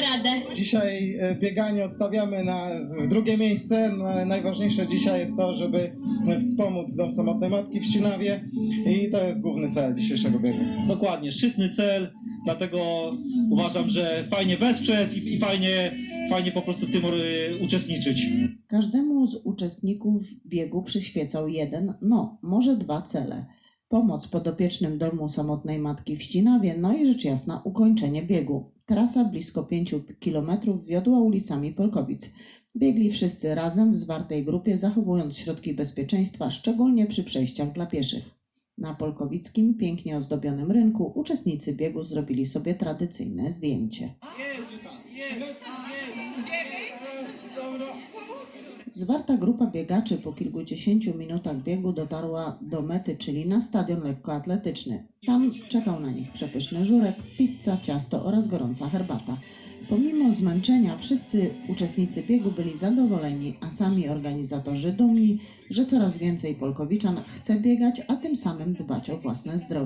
radę. Dzisiaj e, bieganie odstawiamy na, w drugie miejsce. No, Najważniejsze dzisiaj jest to, żeby wspomóc Dom Samotnej Matki w Ścinawie i to jest główny cel dzisiejszego biegu. Dokładnie, szczytny cel, dlatego uważam, że fajnie wesprzeć i, i fajnie, fajnie po prostu w tym y, uczestniczyć. Każdemu z uczestników biegu przyświecał jeden, no może dwa cele. Pomoc podopiecznym Domu Samotnej Matki w Ścinawie, no i rzecz jasna ukończenie biegu. Trasa blisko 5 km wiodła ulicami Polkowic. Biegli wszyscy razem w zwartej grupie, zachowując środki bezpieczeństwa, szczególnie przy przejściach dla pieszych. Na polkowickim, pięknie ozdobionym rynku uczestnicy biegu zrobili sobie tradycyjne zdjęcie. Zwarta grupa biegaczy po kilkudziesięciu minutach biegu dotarła do mety, czyli na stadion lekkoatletyczny. Tam czekał na nich przepyszny żurek, pizza, ciasto oraz gorąca herbata. Pomimo zmęczenia wszyscy uczestnicy biegu byli zadowoleni, a sami organizatorzy dumni, że coraz więcej Polkowiczan chce biegać, a tym samym dbać o własne zdrowie.